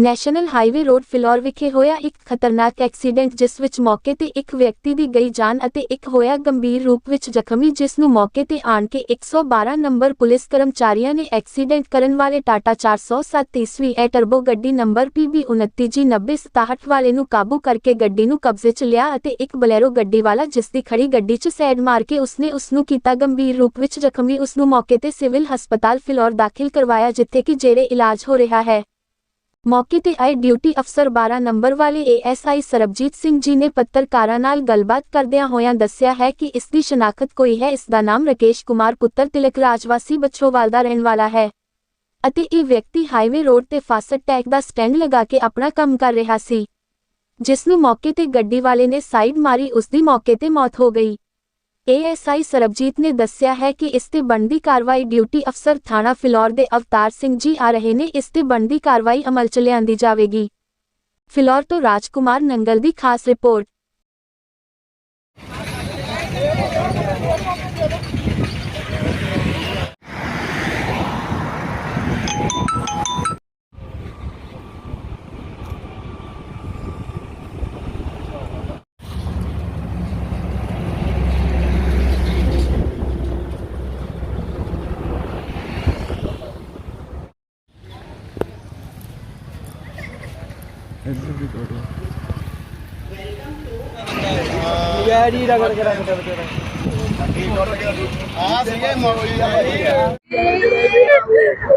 National highway road Phillaur ਵਿਖੇ ਹੋਇਆ ਇੱਕ ਖਤਰਨਾਕ ਐਕਸੀਡੈਂਟ, ਜਿਸ ਵਿੱਚ ਮੌਕੇ ਤੇ ਇੱਕ ਵਿਅਕਤੀ ਦੀ ਗਈ ਜਾਨ ਅਤੇ ਇੱਕ ਹੋਇਆ ਗੰਭੀਰ ਰੂਪ ਵਿੱਚ ਜ਼ਖਮੀ, ਜਿਸ ਨੂੰ ਮੌਕੇ ਤੇ ਆਣ ਕੇ 112 ਨੰਬਰ ਪੁਲਿਸ ਕਰਮਚਾਰੀਆਂ ਨੇ ਐਕਸੀਡੈਂਟ ਕਰਨ ਵਾਲੇ ਟਾਟਾ 407 ਈਸਵੀ ਐ ਟਰਬੋ ਗੱਡੀ ਨੰਬਰ PB 29G9067 ਵਾਲੇ ਨੂੰ ਕਾਬੂ ਕਰਕੇ ਗੱਡੀ ਨੂੰ ਕਬਜ਼ੇ 'ਚ ਲਿਆ ਅਤੇ ਇੱਕ ਬਲੈਰੋ ਗੱਡੀ ਵਾਲਾ, ਜਿਸ ਦੀ ਖੜੀ ਗੱਡੀ 'ਚ ਸੈਡ ਮਾਰ ਕੇ ਉਸਨੇ ਉਸ ਨੂੰ ਕੀਤਾ ਗੰਭੀਰ ਰੂਪ ਵਿੱਚ ਜ਼ਖਮੀ ਉਸ ਨੂੰ ਮੌਕੇ ਤੇ ਸਿਵਲ ਹਸਪਤਾਲ ਫਿਲੌਰ ਦਾਖਲ ਕਰਵਾਇਆ, ਜਿੱਥੇ ਕਿ ਜੇਰੇ ਇਲਾਜ ਹੋ ਰਿਹਾ ਹੈ। ਮੌਕੇ ਤੇ ਆਏ ਡਿਊਟੀ ਅਫਸਰ 12 ਨੰਬਰ ਵਾਲੇ ਏਐਸਆਈ ਸਰਬਜੀਤ ਸਿੰਘ ਜੀ ਨੇ ਪੱਤਰਕਾਰਾਂ ਨਾਲ ਗੱਲਬਾਤ ਕਰਦਿਆਂ ਹੋਇਆਂ ਦੱਸਿਆ ਹੈ ਕਿ ਇਸ ਦੀ ਸ਼ਨਾਖਤ ਕੋਈ ਹੈ, ਇਸ ਦਾ ਨਾਮ ਰਕੇਸ਼ ਕੁਮਾਰ ਪੁੱਤਰ ਤਿਲਕ ਰਾਜਵਾਸੀ ਬੱਚੋਵਾਲ ਦਾ ਰਹਿਣ ਵਾਲਾ ਹੈ ਅਤੇ ਇਹ ਵਿਅਕਤੀ ਹਾਈਵੇ ਰੋਡ ਤੇ ਫਾਸਟ ਟੈਗ ਦਾ ਸਟੈਂਡ ਲਗਾ ਕੇ ਆਪਣਾ ਕੰਮ ਕਰ ਰਿਹਾ ਸੀ ਜਿਸ ਨੂੰ ਮੌਕੇ ਤੇ ਗੱਡੀ ਵਾਲੇ ਨੇ ਸਾਈਡ ਮਾਰੀ, ਉਸ ਦੀ ਮੌਕੇ ਤੇ ਮੌਤ ਹੋ ਗਈ। ਏਐਸਆਈ ਸਰਬਜੀਤ ਨੇ ਦੱਸਿਆ ਹੈ ਕਿ ਇਸ ਤੇ ਬਣਦੀ ਕਾਰਵਾਈ ਡਿਊਟੀ ਅਫਸਰ ਥਾਣਾ ਫਿਲੌਰ ਦੇ ਅਵਤਾਰ ਸਿੰਘ ਜੀ ਆ ਰਹੇ ਨੇ। ਇਸ ਤੇ ਬਣਦੀ ਕਾਰਵਾਈ ਅਮਲ ਚ ਲਿਆਂਦੀ ਜਾਵੇਗੀ। ਫਿਲੌਰ ਤੋਂ ਰਾਜਕੁਮਾਰ ਨੰਗਲ ਦੀ ਖਾਸ ਰਿਪੋਰਟ। ਯਾਰੀ ਰਗੜ ਕੇ ਰੱਖ ਦੇ ਆ ਸੀਗੇ ਮੌਲੀ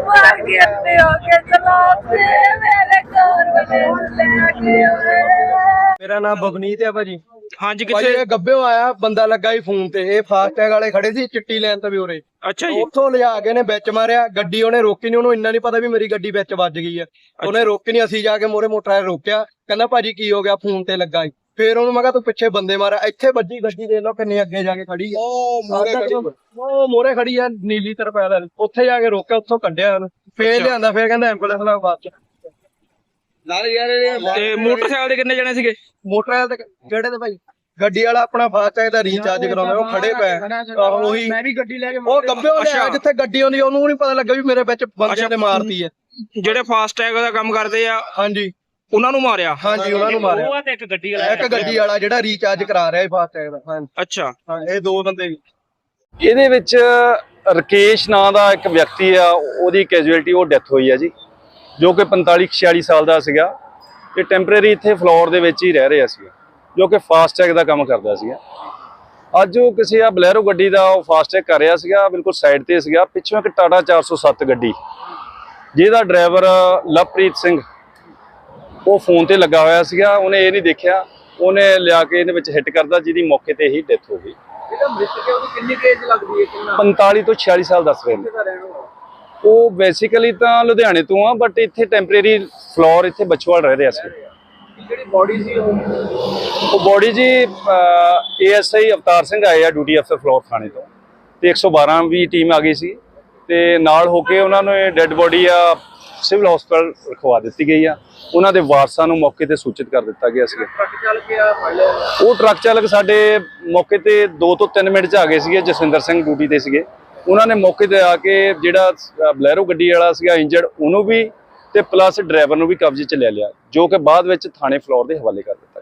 ਮਾਰ ਕੇ ਅੱਤੇ ਹੋ ਕੇ ਚਲਾਤੇ ਮੇਰੇ ਘਰ ਵਾਲੇ ਲੈ ਕੇ ਆਏ ਮੇਰਾ ਨਾਮ ਬਵਨੀਤ ਹੈ ਭਾਜੀ। ਹਾਂਜੀ ਭਾਜੀ ਕਿੱਥੇ? ਇਹ ਗੱਬਿਓ ਆਇਆ ਬੰਦਾ ਲੱਗਾ ਹੀ ਫੋਨ ਤੇ ਇਹ ਫਾਸਟ ਟੈਗ ਵਾਲੇ ਖੜੇ ਸੀ ਚਿੱਟੀ ਲੈਣ ਤੇ ਵੀ ਉਰੇ। ਅੱਛਾ ਜੀ। ਉੱਥੋਂ ਲਿਜਾ ਕੇ ਨੇ ਵਿੱਚ ਮਾਰਿਆ ਗੱਡੀ ਉਹਨੇ ਰੋਕੀ ਨਹੀਂ ਉਹਨੂੰ ਇੰਨਾ ਨਹੀਂ ਪਤਾ ਵੀ ਮੇਰੀ ਗੱਡੀ ਵਿੱਚ ਵੱਜ ਗਈ ਆ। ਉਹਨੇ ਰੋਕੀ ਨਹੀਂ ਅਸੀਂ ਜਾ ਕੇ ਮੋਰੇ ਮੋਟਰ ਰੋਕਿਆ ਕਹਿੰਦਾ ਭਾਜੀ ਕੀ ਹੋ ਗਿਆ ਫੋਨ ਤੇ ਲੱਗਾ ਸੀ। ਫੇਰ ਉਹਨੂੰ ਮੈਂ ਕਿਹਾ ਤੂੰ ਪਿੱਛੇ ਬੰਦੇ ਮਾਰਾ ਇੱਥੇ ਵੱਜੀ ਗੱਡੀ ਦੇ ਲੋ ਕਿੰਨੀ ਅੱਗੇ ਜਾ ਕੇ ਖੜੀ ਆ। ਉਹ ਮੂਰੇ ਖੜੀ ਉਹ ਮੋਰੇ ਖੜੀ ਆ ਨੀਲੀ ਤਰਪਾਲ ਉੱਥੇ ਜਾ ਕੇ ਰੋਕਿਆ ਉੱਥੋਂ ਕੱਢਿਆ ਉਹਨੂੰ। ਫੇਰ ਲਿਆਂਦਾ ਫੇਰ ਕਹਿੰਦਾ ਐਂਬੂਲੈਂਸ ਲਾ ਬਾਅਦ ਚ। ਨਾਲ ਯਾਰ ਇਹ ਤੇ ਮੋਟਰਸਾਈਕਲ ਦੇ ਕਿੰਨੇ ਜਣੇ ਸੀਗੇ? ਮੋਟਰ ਤੇ ਕਿਹੜੇ ਤੇ ਭਾਈ? ਗੱਡੀ ਵਾਲਾ ਆਪਣਾ ਫਾਸਟ ਟੈਗ ਦਾ ਰੀਚਾਰਜ ਕਰਾਉਂਦਾ ਉਹ ਖੜੇ ਪਏ ਆਹੋ ਉਹੀ। ਮੈਂ ਵੀ ਗੱਡੀ ਲੈ ਕੇ ਉਹ ਗੱਬੇ ਲਿਆ ਅੱਛਾ। ਜਿੱਥੇ ਗੱਡੀ ਆਉਂਦੀ ਉਹਨੂੰ ਨਹੀਂ ਪਤਾ ਲੱਗਾ ਵੀ ਮੇਰੇ ਵਿੱਚ ਬੰਦਿਆਂ ਨੇ ਮਾਰਤੀ ਹੈ ਜਿਹੜੇ ਫਾਸਟ ਟੈਗ ਦਾ ਕੰਮ ਕਰਦੇ ਆ ਹਾਂਜੀ। ਉਹਨਾਂ ਨੂੰ ਮਾਰਿਆ? ਹਾਂਜੀ ਉਹਨਾਂ ਨੂੰ ਮਾਰਿਆ। ਤੇ ਇੱਕ ਗੱਡੀ ਇੱਕ ਗੱਡੀ ਵਾਲਾ ਜਿਹੜਾ ਰੀਚਾਰਜ ਕਰਾ ਰਿਹਾ ਹੈ ਫਾਸਟ ਟੈਗ ਦਾ। ਹਾਂਜੀ। ਅੱਛਾ। ਹਾਂ ਇਹ ਦੋ ਬੰਦੇ ਵੀ। ਇਹਦੇ ਵਿੱਚ ਰਕੇਸ਼ ਨਾਂ ਦਾ ਇੱਕ ਵਿਅਕਤੀ ਆ ਉਹਦੀ ਕੈਜੂਅਲਟੀ ਉਹ ਡੈਥ ਹੋਈ ਆ ਜੀ। ਜੋ ਕਿ 45 46 ਸਾਲ ਦਾ ਸੀਗਾ ਤੇ ਟੈਂਪਰੇਰੀ ਇੱਥੇ ਫਲੋਰ ਦੇ ਵਿੱਚ ਹੀ ਰਹਿ ਰਿਹਾ ਸੀ ਜੋ ਕਿ ਫਾਸਟ ਟੈਗ ਦਾ ਕੰਮ ਕਰਦਾ ਸੀਗਾ। ਅੱਜ ਉਹ ਕਿਸੇ ਆ ਬਲੈਰੋ ਗੱਡੀ ਦਾ ਉਹ ਫਾਸਟ ਟੈਗ ਕਰ ਰਿਹਾ ਸੀਗਾ ਬਿਲਕੁਲ ਸਾਈਡ ਤੇ ਸੀਗਾ ਪਿੱਛੋਂ ਇੱਕ ਟਾਟਾ 407 ਗੱਡੀ ਜਿਹਦਾ ਡਰਾਈਵਰ ਲਵਪ੍ਰੀਤ ਸਿੰਘ ਉਹ ਫੋਨ ਤੇ ਲੱਗਾ ਹੋਇਆ ਸੀਗਾ ਉਹਨੇ ਇਹ ਨਹੀਂ ਦੇਖਿਆ ਉਹਨੇ ਲਿਆ ਕੇ ਇਹਦੇ ਵਿੱਚ ਹਿੱਟ ਕਰਦਾ ਜਿਹਦੀ ਮੌਕੇ ਤੇ ਹੀ ਡੈਥ ਹੋ ਗਈ। ਇਹਦਾ ਮ੍ਰਿਤਕ ਉਹਦੀ ਕਿੰਨੀ ਕੇਜ ਲੱਗਦੀ ਹੈ ਕਿੰਨਾ? 45 ਤੋਂ 46 ਸਾਲ ਦੱਸ ਰਹੇ ਨੇ। ਉਹ ਬੇਸਿਕਲੀ ਤਾਂ ਲੁਧਿਆਣੇ ਤੋਂ ਆ ਬਟ ਇੱਥੇ ਟੈਂਪਰੇਰੀ ਫਲੋਰ ਇੱਥੇ ਬਚਵਾਲ ਰਹਿ ਰਿਹਾ ਸੀ। ਜਿਹੜੀ ਬਾਡੀ ਸੀ ਉਹ? ਬੋਡੀ ਜੀ ਏਐਸਆਈ ਅਵਤਾਰ ਸਿੰਘ ਆਏ ਆ ਡਿਊਟੀ ਅਫਸਰ ਫਲੋਰ ਥਾਣੇ ਤੋਂ। ਤੇ 112 ਵੀ ਟੀਮ ਆ ਗਈ ਸੀ। ਤੇ ਨਾਲ ਹੋ ਕੇ ਉਹਨਾਂ ਨੂੰ ਡੈੱਡ ਬੋਡੀ ਆ ਸਿਵਲ ਹਸਪਤਾਲ ਰਖਵਾ ਦਿੱਤੀ ਗਈ ਆ। ਉਹਨਾਂ ਦੇ ਵਾਰਸਾਂ ਨੂੰ ਮੌਕੇ ਤੇ ਸੂਚਿਤ ਕਰ ਦਿੱਤਾ ਗਿਆ ਸੀ ਟਰੱਕ ਆ ਉਹ ਟਰੱਕ ਚਾਲਕ ਸਾਡੇ ਮੌਕੇ ਤੇ 2 ਤੋਂ 3 ਮਿੰਟ ਚ ਆ ਗਏ ਸੀਗੇ ਜਸਵਿੰਦਰ ਸਿੰਘ ਡਿਊਟੀ ਤੇ ਸੀਗੇ। ਉਹਨਾਂ ਨੇ ਮੌਕੇ ਤੇ ਆ ਕੇ ਜਿਹੜਾ ਬਲੈਰੋ ਗੱਡੀ ਵਾਲਾ ਸੀਗਾ ਇੰਜਰਡ ਉਹਨੂੰ ਵੀ ਤੇ ਪਲੱਸ ਡਰਾਈਵਰ ਨੂੰ ਵੀ ਕਬਜ਼ੇ ਚ ਲੈ ਲਿਆ, ਜੋ ਕਿ ਬਾਅਦ ਵਿੱਚ ਥਾਣੇ ਫਲੋਰ ਦੇ ਹਵਾਲੇ ਕਰ ਦਿੱਤਾ।